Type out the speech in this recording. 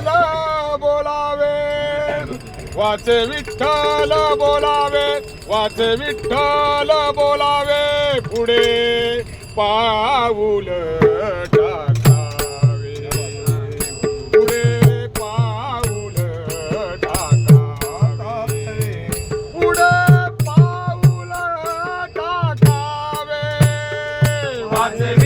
विठ्ठल बोलावे. वाचे विठ्ठल बोलावे. वाचे विठ्ठल बोलावे. पुढे पाऊल टाकावे. पुढे पाऊल टाकावे. टाकावे.